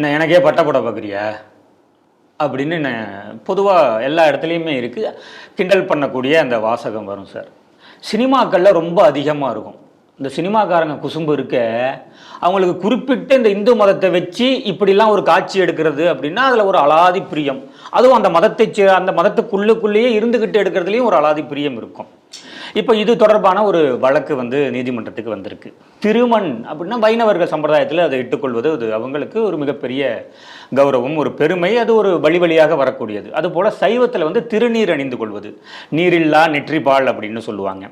என்ன எனக்கே பட்டை போட பார்க்குறியா அப்படின்னு பொதுவாக எல்லா இடத்துலையுமே இருக்குது கிண்டல் பண்ணக்கூடிய அந்த வாசகம் வரும் சார். சினிமாக்களில் ரொம்ப அதிகமாக இருக்கும். இந்த சினிமாக்காரங்க குசும்பு இருக்க அவங்களுக்கு குறிப்பிட்டு இந்த இந்து மதத்தை வச்சு இப்படிலாம் ஒரு காட்சி எடுக்கிறது அப்படின்னா அதில் ஒரு அலாதி பிரியம். அதுவும் அந்த மதத்தை அந்த மதத்துக்குள்ளுக்குள்ளேயே இருந்துக்கிட்டு எடுக்கிறதுலையும் ஒரு அலாதி பிரியம் இருக்கும். இப்போ இது தொடர்பான ஒரு வழக்கு வந்து நீதிமன்றத்துக்கு வந்திருக்கு. திருமண் அப்படின்னா வைணவர்கள் சம்பிரதாயத்தில் அதை இட்டுக்கொள்வது அது அவங்களுக்கு ஒரு மிகப்பெரிய கௌரவம் ஒரு பெருமை அது ஒரு வழி வழியாக வரக்கூடியது. அதுபோல் சைவத்தில் வந்து திருநீர் அணிந்து கொள்வது. நீரில்லா நெற்றிபால் அப்படின்னு சொல்லுவாங்க.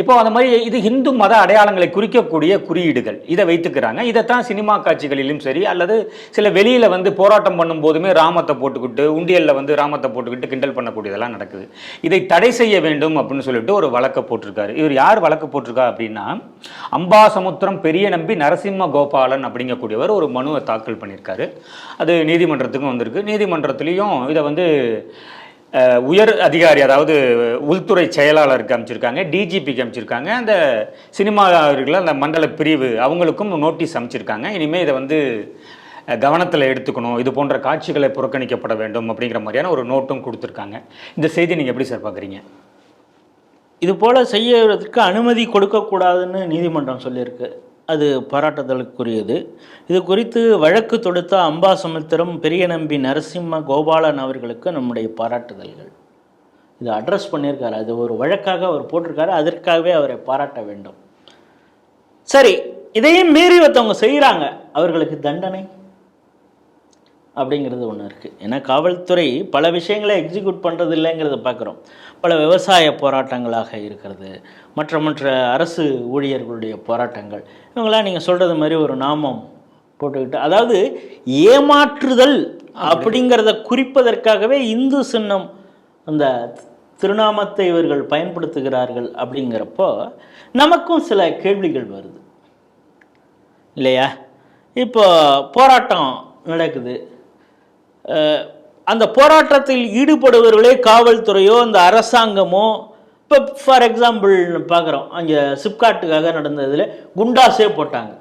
இப்போ அந்த மாதிரி இது இந்து மத அடையாளங்களை குறிக்கக்கூடிய குறியீடுகள். இதை வைத்துக்கிறாங்க. இதைத்தான் சினிமா காட்சிகளிலும் சரி அல்லது சில வெளியில் வந்து போராட்டம் பண்ணும் போதுமே ராமத்தை போட்டுக்கிட்டு உண்டியலில் வந்து ராமத்தை போட்டுக்கிட்டு கிண்டல் பண்ணக்கூடியதெல்லாம் நடக்குது. இதை தடை செய்ய வேண்டும் அப்படின்னு சொல்லிட்டு ஒரு வழக்கு போட்டிருக்காரு. இவர் யார் வழக்கு போட்டிருக்கா அப்படின்னா அம்பாசமுத்திரம் பெரிய நம்பி நரசிம்ம கோபாலன் அப்படிங்கக்கூடியவர் ஒரு மனுவை தாக்கல் பண்ணியிருக்காரு. அது நீதிமன்றத்துக்கும் வந்திருக்கு. நீதிமன்றத்துலேயும் இதை வந்து உயர் அதிகாரி அதாவது உள்துறை செயலாளருக்கு அமைச்சிருக்காங்க டிஜிபிக்கு அமைச்சிருக்காங்க அந்த சினிமாவில் அந்த மண்டல பிரிவு அவங்களுக்கும் நோட்டீஸ் அமைச்சிருக்காங்க. இனிமேல் இதை வந்து கவனத்தில் எடுத்துக்கணும். இது போன்ற காட்சிகளை புறக்கணிக்கப்பட வேண்டும் அப்படிங்கிற மாதிரியான ஒரு நோட்டும் கொடுத்துருக்காங்க. இந்த செய்தி நீங்கள் எப்படி சார் பார்க்குறீங்க இது போல் செய்யறதுக்கு அனுமதி கொடுக்கக்கூடாதுன்னு நீதிமன்றம் சொல்லியிருக்கு. அது பாராட்டுதலுக்குரியது. இது குறித்து வழக்கு தொடுத்த அம்பாசமுத்திரம் பெரிய நம்பி நரசிம்ம கோபாலன் அவர்களுக்கு நம்முடைய பாராட்டுதல்கள். இது அட்ரஸ் பண்ணியிருக்காரு. அது ஒரு வழக்காக அவர் போட்டிருக்காரு. அதற்காகவே அவரை பாராட்ட வேண்டும். சரி இதையும் மீறி ஒருத்தவங்க செய்கிறாங்க அவர்களுக்கு தண்டனை? அப்படிங்கிறது ஒன்று இருக்குது ஏன்னா காவல்துறை பல விஷயங்களை எக்ஸிக்யூட் பண்ணுறது இல்லைங்கிறத பார்க்குறோம் பல விவசாய போராட்டங்களாக இருக்கிறது. மற்ற மற்ற அரசு ஊழியர்களுடைய போராட்டங்கள். இவங்களாம் நீங்கள் சொல்கிறது மாதிரி ஒரு நாமம் போட்டுக்கிட்டு அதாவது ஏமாற்றுதல் அப்படிங்கிறத குறிப்பதற்காகவே இந்து சின்னம் அந்த திருநாமத்தை இவர்கள் பயன்படுத்துகிறார்கள் அப்படிங்கிறப்போ நமக்கும் சில கேள்விகள் வருது. இல்லையா? இப்போ போராட்டம் நடக்குது. அந்த போராட்டத்தில் ஈடுபடுபவர்களே காவல்துறையோ அந்த அரசாங்கமோ இப்போ ஃபார் எக்ஸாம்பிள் பார்க்குறோம் அங்கே சிப்காட்டுக்காக நடந்ததில் குண்டாஸே போட்டாங்க.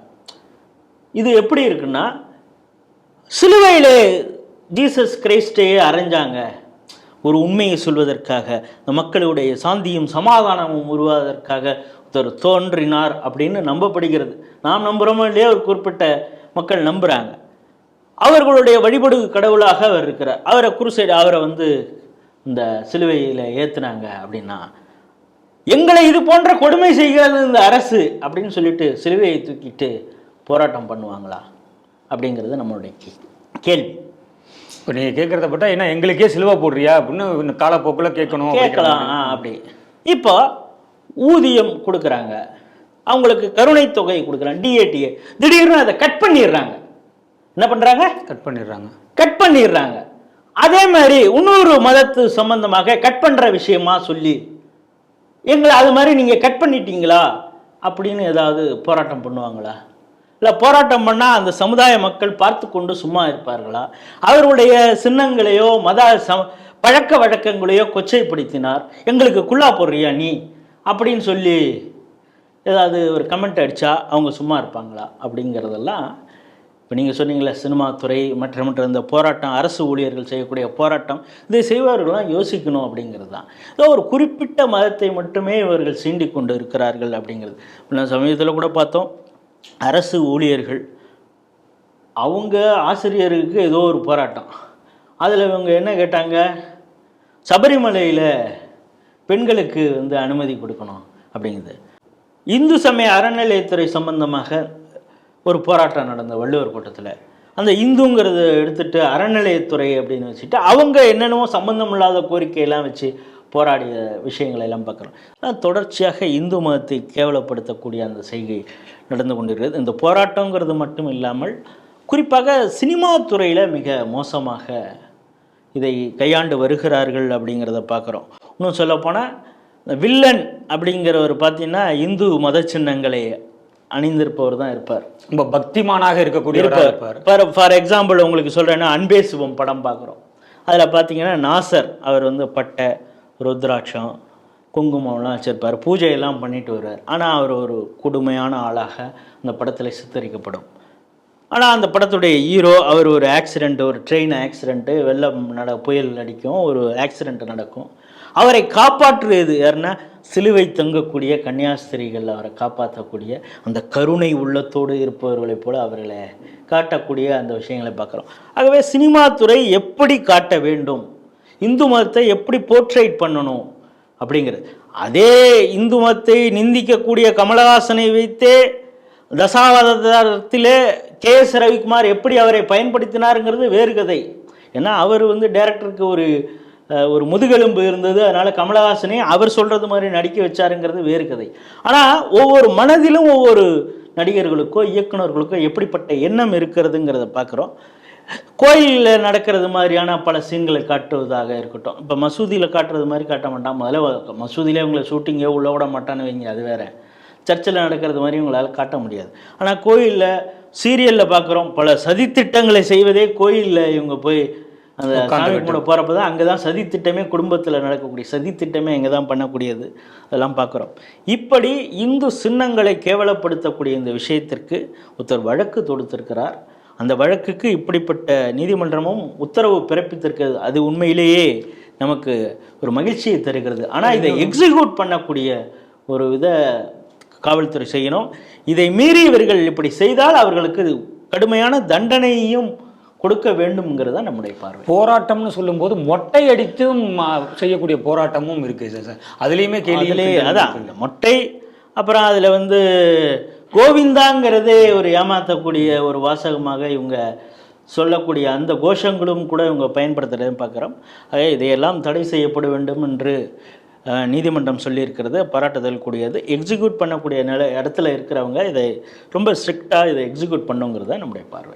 இது எப்படி இருக்குன்னா சிலுவையில் ஜீசஸ் கிரைஸ்டையே அரைஞ்சாங்க. ஒரு உண்மையை சொல்வதற்காக இந்த மக்களுடைய சாந்தியும் சமாதானமும் உருவாவதற்காக ஒருத்தர் தோன்றினார் அப்படின்னு நம்பப்படுகிறது. நாம் நம்புகிறோமோ இல்லையோ ஒரு குறிப்பிட்ட மக்கள் நம்புகிறாங்க அவர்களுடைய வழிபடு கடவுளாக அவர் இருக்கிறார். அவரை குருசைடு அவரை வந்து இந்த சிலுவையில் ஏற்றுனாங்க அப்படின்னா எங்களை இது போன்ற கொடுமை செய்கிறது இந்த அரசு அப்படின்னு சொல்லிட்டு சிலுவையை தூக்கிட்டு போராட்டம் பண்ணுவாங்களா அப்படிங்கிறது நம்மளுடைய கேள்வி. இப்போ நீங்கள் கேட்குறத பட்டா என்ன எங்களுக்கே சிலுவை போடுறியா அப்படின்னு காலப்போக்கில் கேட்கணும் கேட்கலாம் அப்படி. இப்போ ஊதியம் கொடுக்குறாங்க. அவங்களுக்கு கருணை தொகை கொடுக்குறாங்க டிஏடிஏ திடீர்னு அதை கட் பண்ணிடுறாங்க. என்ன பண்ணுறாங்க கட் பண்ணிடுறாங்க. கட் பண்ணிடுறாங்க. அதே மாதிரி இன்னொரு மதத்து சம்பந்தமாக கட் பண்ணுற விஷயமா சொல்லி எங்களை அது மாதிரி நீங்கள் கட் பண்ணிட்டீங்களா? அப்படின்னு ஏதாவது போராட்டம் பண்ணுவாங்களா? இல்லை போராட்டம் பண்ணால் அந்த சமுதாய மக்கள் பார்த்து கொண்டு சும்மா இருப்பார்களா? அவருடைய சின்னங்களையோ மத சம பழக்க வழக்கங்களையோ கொச்சைப்படுத்தினார். எங்களுக்கு குள்ளா போடுறியா நீ? அப்படின்னு சொல்லி ஏதாவது ஒரு கமெண்ட் அடித்தா அவங்க சும்மா இருப்பாங்களா? அப்படிங்கிறதெல்லாம் இப்போ நீங்கள் சொன்னீங்களே சினிமா துறை மற்ற மற்ற இந்த போராட்டம் அரசு ஊழியர்கள் செய்யக்கூடிய போராட்டம் இதை செய்வார்கள்லாம் யோசிக்கணும் அப்படிங்கிறது தான். ஏதோ ஒரு குறிப்பிட்ட மதத்தை மட்டுமே இவர்கள் சீண்டி கொண்டு இருக்கிறார்கள் அப்படிங்கிறது. இப்போ நான் சமீபத்தில் கூட பார்த்தோம் அரசு ஊழியர்கள் அவங்க ஆசிரியருக்கு ஏதோ ஒரு போராட்டம். அதில் இவங்க என்ன கேட்டாங்க? சபரிமலையில் பெண்களுக்கு வந்து அனுமதி கொடுக்கணும் அப்படிங்கிறது இந்து சமய அறநிலையத்துறை சம்பந்தமாக ஒரு போராட்டம் நடந்த வள்ளுவர் கூட்டத்தில். அந்த இந்துங்கிறத எடுத்துட்டு அறநிலையத்துறை அப்படின்னு வச்சுட்டு அவங்க என்னென்னவோ சம்மந்தம் இல்லாத கோரிக்கையெல்லாம் வச்சு போராடிய விஷயங்களை எல்லாம் பார்க்குறோம். ஆனால் தொடர்ச்சியாக இந்து மதத்தை கேவலப்படுத்தக்கூடிய அந்த செய்கை நடந்து கொண்டிருக்கிறது. இந்த போராட்டங்கிறது மட்டும் இல்லாமல் குறிப்பாக சினிமா துறையில் மிக மோசமாக இதை கையாண்டு வருகிறார்கள் அப்படிங்கிறத பார்க்குறோம். இன்னும் சொல்லப்போனால் இந்த வில்லன் அப்படிங்கிறவர் பார்த்தீங்கன்னா இந்து மத சின்னங்களை அணிந்திருப்பவர் தான் இருப்பார். ரொம்ப பக்திமானாக இருக்கக்கூடியவராக இருப்பார். ஃபார் ஃபார் எக்ஸாம்பிள் உங்களுக்கு சொல்கிறேன்னா அன்பே சிவம் படம் பார்க்குறோம். அதில் பார்த்தீங்கன்னா நாசர் அவர் வந்து பட்டை ருத்ராட்சம் குங்குமம்லாம் வச்சுருப்பார். பூஜையெல்லாம் பண்ணிட்டு வருவார். ஆனால் அவர் ஒரு கொடுமையான ஆளாக அந்த படத்தில் சித்தரிக்கப்படும். ஆனால் அந்த படத்துடைய ஹீரோ அவர் ஒரு ஆக்சிடெண்ட் ஒரு ட்ரெயின் ஆக்சிடெண்ட்டு வெள்ளம் நட புயல் அடிக்கும் ஒரு ஆக்சிடெண்ட் நடக்கும். அவரை காப்பாற்றுவது யாருன்னா சிலுவை தொங்கக்கூடிய கன்னியாஸ்திரிகள் அவரை காப்பாற்றக்கூடிய அந்த கருணை உள்ளத்தோடு இருப்பவர்களைப் போல அவர்களை காட்டக்கூடிய அந்த விஷயங்களை பார்க்குறோம். ஆகவே சினிமா துறை எப்படி காட்ட வேண்டும்? இந்து மதத்தை எப்படி போர்ட்ரேட் பண்ணணும்? அப்படிங்கிறது. அதே இந்து மதத்தை நிந்திக்கக்கூடிய கமலஹாசனை வைத்தே தசாவதாரத்திலே கே எஸ் ரவிக்குமார் எப்படி அவரை பயன்படுத்தினாருங்கிறது வேறு கதை. ஏன்னா அவர் வந்து டைரக்டருக்கு ஒரு ஒரு முதுகெலும்பு இருந்தது அதனால் கமலஹாசனே அவர் சொல்கிறது மாதிரி நடிக்க வச்சாருங்கிறது வேறு கதை. ஆனால் ஒவ்வொரு மனதிலும் ஒவ்வொரு நடிகர்களுக்கோ இயக்குனர்களுக்கோ எப்படிப்பட்ட எண்ணம் இருக்கிறதுங்கிறத பார்க்குறோம். கோயிலில் நடக்கிறது மாதிரியான பல சீன்களை காட்டுவதாக இருக்கட்டும். இப்போ மசூதியில் காட்டுறது மாதிரி காட்ட மாட்டான். முதல்ல மசூதியிலே உங்களை ஷூட்டிங்கே உள்ள விட மாட்டான்னு வைங்க அது வேறு. சர்ச்சில் நடக்கிறது மாதிரி உங்களால் காட்ட முடியாது. ஆனால் கோயிலில் சீரியலில் பார்க்குறோம் பல சதித்திட்டங்களை செய்வதே கோயிலில் இவங்க போய் அந்த சாமி கும்பிட போகிறப்ப தான் அங்கே தான் சதித்திட்டமே குடும்பத்தில் நடக்கக்கூடிய சதித்திட்டமே இங்கே தான் பண்ணக்கூடியது. அதெல்லாம் பார்க்குறோம் இப்படி இந்து சின்னங்களை கேவலப்படுத்தக்கூடிய இந்த விஷயத்திற்கு ஒருத்தர் வழக்கு தொடுத்திருக்கிறார். அந்த வழக்குக்கு இப்படிப்பட்ட நீதிமன்றமும் உத்தரவு பிறப்பித்திருக்கிறது. அது உண்மையிலேயே நமக்கு ஒரு மகிழ்ச்சியை தருகிறது. ஆனால் இதை எக்ஸிக்யூட் பண்ணக்கூடிய ஒரு வித காவல்துறை செய்யணும். இதை மீறி இவர்கள் இப்படி செய்தால் அவர்களுக்கு கடுமையான தண்டனையும் கொடுக்க வேண்டும்ங்கிறது தான் நம்முடைய பார்வை. போராட்டம்னு சொல்லும்போது மொட்டை அடித்தும் செய்யக்கூடிய போராட்டமும் இருக்கு சார் சார். அதுலேயுமே கேள்வி அதிலே அதான் மொட்டை அப்புறம் அதில் வந்து கோவிந்தாங்கிறதே ஒரு ஏமாற்றக்கூடிய ஒரு வாசகமாக இவங்க சொல்லக்கூடிய அந்த கோஷங்களும் கூட இவங்க பயன்படுத்துகிறதையும் பார்க்குறோம். ஆக இதையெல்லாம் தடை செய்யப்பட வேண்டும் என்று நீதிமன்றம் சொல்லியிருக்கிறது. பாராட்டுதல் கூடியது. எக்ஸிக்யூட் பண்ணக்கூடிய நில இடத்துல இருக்கிறவங்க இதை ரொம்ப ஸ்ட்ரிக்டாக இதை எக்ஸிக்யூட் பண்ணுங்கிறது தான் நம்முடைய பார்வை.